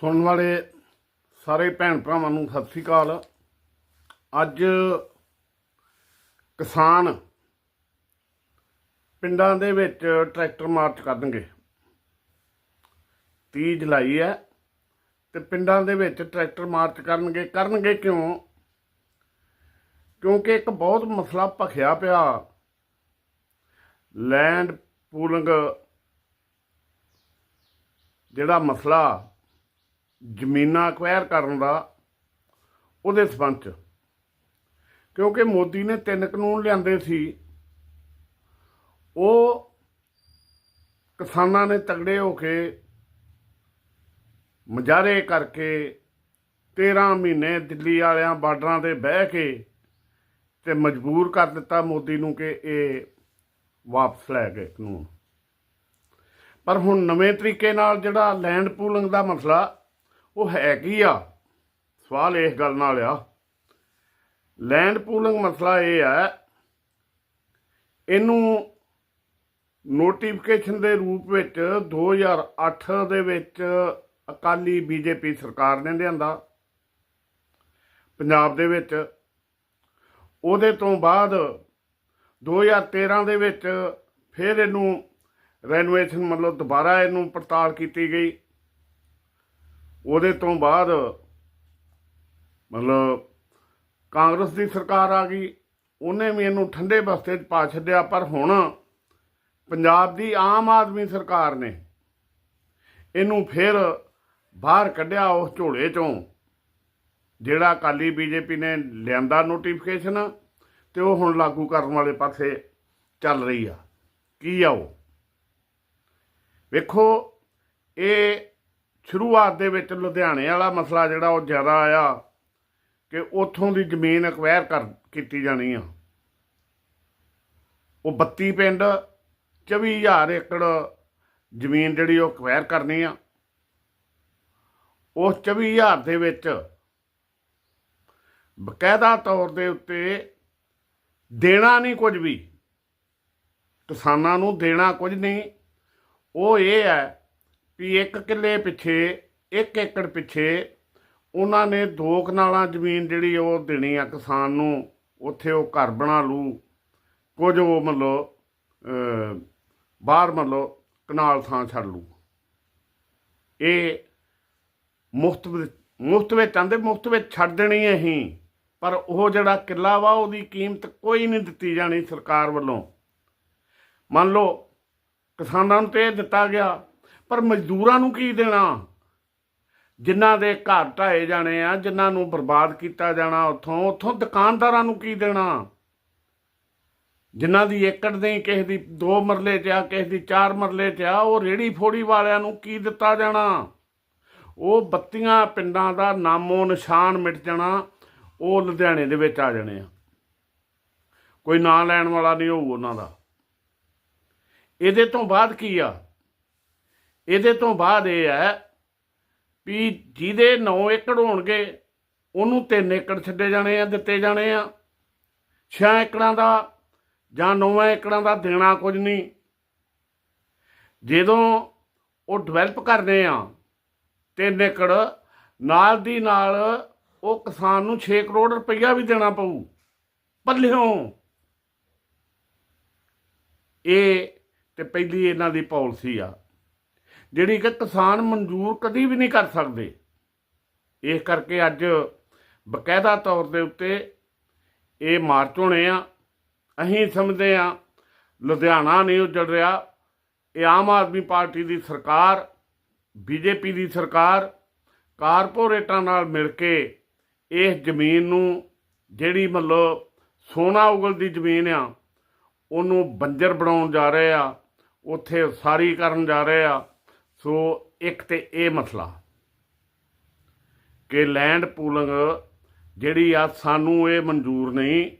ਸੁਣਨ ਵਾਲੇ ਸਾਰੇ ਭੈਣ ਭਰਾਵਾਂ ਨੂੰ ਸਤਿ ਸ੍ਰੀ ਅਕਾਲ। ਅੱਜ ਕਿਸਾਨ ਪਿੰਡਾਂ ਦੇ ਵਿੱਚ ਟਰੈਕਟਰ ਮਾਰਚ ਕਰਨਗੇ। 30 ਜੁਲਾਈ ਹੈ ਤੇ ਪਿੰਡਾਂ ਦੇ ਵਿੱਚ ਟਰੈਕਟਰ ਮਾਰਚ ਕਰਨਗੇ। ਕਰਨਗੇ ਕਿਉਂ? ਕਿਉਂਕਿ ਇੱਕ ਬਹੁਤ ਮਸਲਾ ਭਖਿਆ ਪਿਆ। ਲੈਂਡ ਪੂਲਿੰਗ ਜਿਹੜਾ ਮਸਲਾ ਜ਼ਮੀਨਾਂ ਅਕਵਾਇਰ ਕਰਨ ਦਾ ਉਹਦੇ ਸਬੰਧ 'ਚ। ਕਿਉਂਕਿ ਮੋਦੀ ਨੇ ਤਿੰਨ ਕਾਨੂੰਨ ਲਿਆਂਦੇ ਸੀ। ਉਹ ਕਿਸਾਨਾਂ ਨੇ ਤਗੜੇ ਹੋ ਕੇ ਮੁਜ਼ਾਹਰੇ ਕਰਕੇ 13 ਮਹੀਨੇ ਦਿੱਲੀ ਵਾਲਿਆਂ ਬਾਰਡਰਾਂ ਤੇ ਬਹਿ ਕੇ ਤੇ ਮਜਬੂਰ ਕਰ ਦਿੱਤਾ ਮੋਦੀ ਨੂੰ ਕਿ ਇਹ ਵਾਪਸ ਲੈ ਗਏ ਕਾਨੂੰਨ। ਪਰ ਹੁਣ ਨਵੇਂ ਤਰੀਕੇ ਨਾਲ ਜਿਹੜਾ ਲੈਂਡ ਪੂਲਿੰਗ ਦਾ ਮਸਲਾ ਉਹ ਹੈ ਕੀ ਆ। ਸਵਾਲ ਇਸ ਗੱਲ ਨਾਲ ਆ। ਲੈਂਡ ਪੂਲਿੰਗ ਮਸਲਾ ਇਹ ਹੈ ਇਹਨੂੰ ਨੋਟੀਫਿਕੇਸ਼ਨ ਦੇ ਰੂਪ ਵਿੱਚ 2008 ਦੇ ਵਿੱਚ ਅਕਾਲੀ ਬੀਜੇਪੀ ਸਰਕਾਰ ਨੇ ਲਿਆਂਦਾ। ਪੰਜਾਬ ਦੇ ਵਿੱਚ। ਉਹਦੇ ਤੋਂ ਬਾਅਦ 2013 ਦੇ ਵਿੱਚ ਫਿਰ ਇਹਨੂੰ ਰੈਨੋਵੇਸ਼ਨ ਮਤਲਬ ਦੁਬਾਰਾ ਇਹਨੂੰ ਪੜਤਾਲ ਕੀਤੀ ਗਈ। ਉਹਦੇ ਤੋਂ ਬਾਅਦ ਮਤਲਬ ਕਾਂਗਰਸ ਦੀ ਸਰਕਾਰ ਆ ਗਈ, ਉਹਨੇ ਵੀ ਇਹਨੂੰ ਠੰਡੇ ਬਸਤੇ 'ਚ ਪਾ ਛੱਡਿਆ, ਪਰ ਹੁਣ ਪੰਜਾਬ ਦੀ ਆਮ ਆਦਮੀ ਸਰਕਾਰ ਨੇ ਇਹਨੂੰ ਫਿਰ ਬਾਹਰ ਕੱਢਿਆ ਉਸ ਝੋਲੇ ਚੋਂ, ਜਿਹੜਾ ਅਕਾਲੀ ਬੀਜੇਪੀ ਨੇ ਲਿਆਂਦਾ ਨੋਟੀਫਿਕੇਸ਼ਨ ਤੇ ਉਹ ਹੁਣ ਲਾਗੂ ਕਰਨ ਵਾਲੇ ਪਾਸੇ ਚੱਲ ਰਹੀ ਆ। ਕੀ ਆ ਉਹ? ਵੇਖੋ, ਇਹ ਸ਼ੁਰੂਆਤ ਦੇ ਵਿੱਚ ਲੁਧਿਆਣੇ ਵਾਲਾ ਮਸਲਾ ਜਿਹੜਾ ਉਹ ਜ਼ਿਆਦਾ ਆਇਆ ਕਿ ਉੱਥੋਂ ਦੀ ਜ਼ਮੀਨ ਅਕਵਾਇਰ ਕਰ ਕੀਤੀ ਜਾਣੀ ਆ। ਉਹ 32 ਪਿੰਡ 24000 ਏਕੜ ਜ਼ਮੀਨ ਜਿਹੜੀ ਉਹ ਅਕਵਾਇਰ ਕਰਨੀ ਆ। ਉਸ 24000 ਦੇ ਵਿੱਚ ਬਕਾਇਦਾ ਤੌਰ ਦੇ ਉੱਤੇ ਦੇਣਾ ਨਹੀਂ ਕੁਝ ਵੀ। ਕਿਸਾਨਾਂ ਨੂੰ ਦੇਣਾ ਕੁਝ ਨਹੀਂ। ਉਹ ਇਹ ਹੈ ਵੀ ਇੱਕ ਕਿੱਲੇ ਪਿੱਛੇ ਇੱਕ ਏਕੜ ਪਿੱਛੇ ਉਹਨਾਂ ਨੇ ਦੋ ਕਨਾਲਾਂ ਜ਼ਮੀਨ ਜਿਹੜੀ ਉਹ ਦੇਣੀ ਆ ਕਿਸਾਨ ਨੂੰ ਉੱਥੇ ਉਹ ਘਰ ਬਣਾ ਲੂ ਕੁਝ ਉਹ ਮਤਲਬ ਅਹ, ਬਾਹਰ ਮਤਲਬ ਕਨਾਲ ਥਾਂ ਛੱਡ ਲੂ ਇਹ ਮੁਫਤ ਮੁਫਤ ਵਿੱਚ ਆਂਦੇ ਮੁਫਤ ਵਿੱਚ ਛੱਡ ਦੇਣੀ ਹੈ ਹੀ ਪਰ ਉਹ ਜਿਹੜਾ ਕਿੱਲਾ ਵਾ ਉਹਦੀ ਕੀਮਤ ਕੋਈ ਨਹੀਂ ਦਿੱਤੀ ਜਾਣੀ ਸਰਕਾਰ ਵੱਲੋਂ। ਮੰਨ ਲਓ ਕਿਸਾਨਾਂ ਨੂੰ ਤੇ ਇਹ ਦਿੱਤਾ ਗਿਆ ਪਰ ਮਜ਼ਦੂਰਾਂ ਨੂੰ ਕੀ ਦੇਣਾ? ਜਿਨ੍ਹਾਂ ਦੇ ਘਰ ਢਾਏ ਜਾਣੇ ਆ, ਜਿਨ੍ਹਾਂ ਨੂੰ ਬਰਬਾਦ ਕੀਤਾ ਜਾਣਾ ਉੱਥੋਂ ਉੱਥੋਂ ਦੁਕਾਨਦਾਰਾਂ ਨੂੰ ਕੀ ਦੇਣਾ? ਜਿਨ੍ਹਾਂ ਦੀ ਏਕੜ ਨਹੀਂ, ਕਿਸੇ ਦੀ ਦੋ ਮਰਲੇ 'ਚ ਆ, ਕਿਸੇ ਦੀ ਚਾਰ ਮਰਲੇ 'ਚ ਆ, ਉਹ ਰੇੜੀ ਫੋੜੀ ਵਾਲਿਆਂ ਨੂੰ ਕੀ ਦਿੱਤਾ ਜਾਣਾ? ਉਹ ਬੱਤੀਆਂ ਪਿੰਡਾਂ ਦਾ ਨਾਮੋ ਨਿਸ਼ਾਨ ਮਿਟ ਜਾਣਾ, ਉਹ ਲੁਧਿਆਣੇ ਦੇ ਵਿੱਚ ਆ ਜਾਣੇ ਆ। ਕੋਈ ਨਾਂ ਲੈਣ ਵਾਲਾ ਨਹੀਂ ਹੋਊ ਉਹਨਾਂ ਦਾ। ਇਹਦੇ ਤੋਂ ਬਾਅਦ ਕੀ ਆ? ਇਹਦੇ ਤੋਂ ਬਾਅਦ ਇਹ ਹੈ ਵੀ ਜਿਹਦੇ 9 ਏਕੜ ਹੋਣਗੇ, ਉਹਨੂੰ 3 ਏਕੜ ਛੱਡੇ ਜਾਣੇ ਆ, ਦਿੱਤੇ ਜਾਣੇ ਆ। 6 ਏਕੜਾਂ ਦਾ ਜਾਂ 9 ਏਕੜਾਂ ਦਾ ਦੇਣਾ ਕੁਝ ਨਹੀਂ। ਜਦੋਂ ਉਹ ਡਿਵੈਲਪ ਕਰਨੇ ਆ 3 ਏਕੜ, ਨਾਲ ਦੀ ਨਾਲ ਉਹ ਕਿਸਾਨ ਨੂੰ 6 ਕਰੋੜ ਰੁਪਈਆ ਵੀ ਦੇਣਾ ਪਊ, ਪੱਲਿਓਂ। ਇਹ ਤੇ ਪਹਿਲੀ ਇਹਨਾਂ ਦੀ ਪਾਲਿਸੀ ਆ। ਜਿਹੜੀ ਕਿ ਕਿਸਾਨ ਮਨਜ਼ੂਰ ਕਦੀ ਵੀ ਨਹੀਂ ਕਰ ਸਕਦੇ। ਇਸ ਕਰਕੇ ਅੱਜ ਬਕਾਇਦਾ ਤੌਰ ਦੇ ਉੱਤੇ ਇਹ ਮਾਰਚ ਹੋਣੇ ਆ। ਅਸੀਂ ਸਮਝਦੇ ਆ, ਲੁਧਿਆਣਾ ਨਹੀਂ ਉੱਜੜ ਰਿਹਾ। ਇਹ ਆਮ ਆਦਮੀ ਪਾਰਟੀ ਦੀ ਸਰਕਾਰ, ਬੀਜੇਪੀ ਦੀ ਸਰਕਾਰ, ਕਾਰਪੋਰੇਟਾਂ ਨਾਲ ਮਿਲ ਕੇ ਇਸ ਜ਼ਮੀਨ ਨੂੰ ਜਿਹੜੀ ਮਤਲਬ ਸੋਨਾ ਉਗਲ ਦੀ ਜ਼ਮੀਨ ਆ, ਉਹਨੂੰ ਬੰਜਰ ਬਣਾਉਣ ਜਾ ਰਹੇ ਆ, ਉੱਥੇ ਉਸਾਰੀ ਕਰਨ ਜਾ ਰਹੇ ਆ। ਸੋ ਇੱਕ ਤੇ ਇਹ ਮਸਲਾ ਕਿ ਲੈਂਡ ਪੂਲਿੰਗ ਜਿਹੜੀ ਆ ਸਾਨੂੰ ਇਹ ਮਨਜ਼ੂਰ ਨਹੀਂ,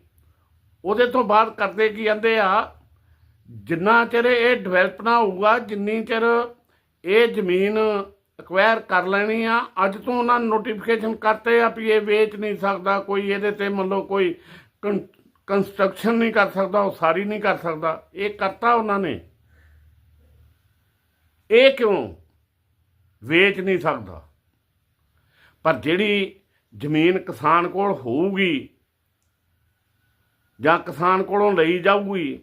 ਉਹਦੇ ਤੋਂ ਬਾਅਦ ਕਰਦੇ ਕੀ ਕਹਿੰਦੇ ਆ, ਜਿੰਨਾ ਚਿਰ ਇਹ ਡਿਵੈਲਪ ਨਾ ਹੋਊਗਾ, ਜਿੰਨੀ ਚਿਰ ਇਹ ਜ਼ਮੀਨ ਅਕਵਾਇਰ ਕਰ ਲੈਣੀ ਆ, ਅੱਜ ਤੋਂ ਉਹਨਾਂ ਨੋਟੀਫਿਕੇਸ਼ਨ ਕਰਤੇ ਆ ਵੀ ਇਹ ਵੇਚ ਨਹੀਂ ਸਕਦਾ, ਕੋਈ ਇਹਦੇ ਤੇ ਮਤਲਬ ਕੋਈ ਕੰਸਟਰਕਸ਼ਨ ਨਹੀਂ ਕਰ ਸਕਦਾ, ਉਹ ਸਾਰੀ ਨਹੀਂ ਕਰ ਸਕਦਾ, ਇਹ ਕਰਤਾ ਉਹਨਾਂ ਨੇ। ਇਹ ਕਿਉਂ ਵੇਚ ਨਹੀਂ ਸਕਦਾ? ਪਰ ਜਿਹੜੀ ਜ਼ਮੀਨ ਕਿਸਾਨ ਕੋਲ ਹੋਊਗੀ ਜਾਂ ਕਿਸਾਨ ਕੋਲੋਂ ਲਈ ਜਾਊਗੀ,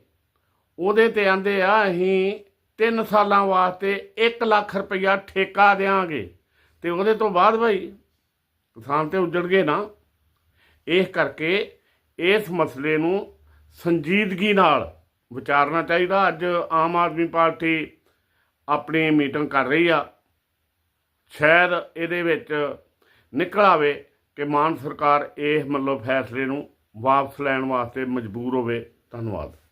ਉਹਦੇ ਤੇ ਆਂਦੇ ਆ, ਅਸੀਂ 3 ਸਾਲਾਂ ਵਾਸਤੇ 1 ਲੱਖ ਰੁਪਇਆ ਠੇਕਾ ਦੇਾਂਗੇ ਤੇ ਉਹਦੇ ਤੋਂ ਬਾਅਦ ਭਾਈ ਕਿਸਾਨ ਤੇ ਉੱਜੜ ਗਏ ਨਾ। ਇਸ ਕਰਕੇ ਇਸ ਮਸਲੇ ਨੂੰ ਸੰਜੀਦਗੀ ਨਾਲ ਵਿਚਾਰਨਾ ਚਾਹੀਦਾ। ਅੱਜ ਆਮ ਆਦਮੀ ਪਾਰਟੀ ਆਪਣੀ ਮੀਟਿੰਗ ਕਰ ਰਹੀ ਆ। ਸ਼ਾਇਦ ਇਹਦੇ ਵਿੱਚ ਨਿਕਲ ਆਵੇ ਕਿ ਮਾਨ ਸਰਕਾਰ ਇਹ ਮਤਲਬ ਫੈਸਲੇ ਨੂੰ ਵਾਪਸ ਲੈਣ ਵਾਸਤੇ ਮਜਬੂਰ ਹੋਵੇ। ਧੰਨਵਾਦ।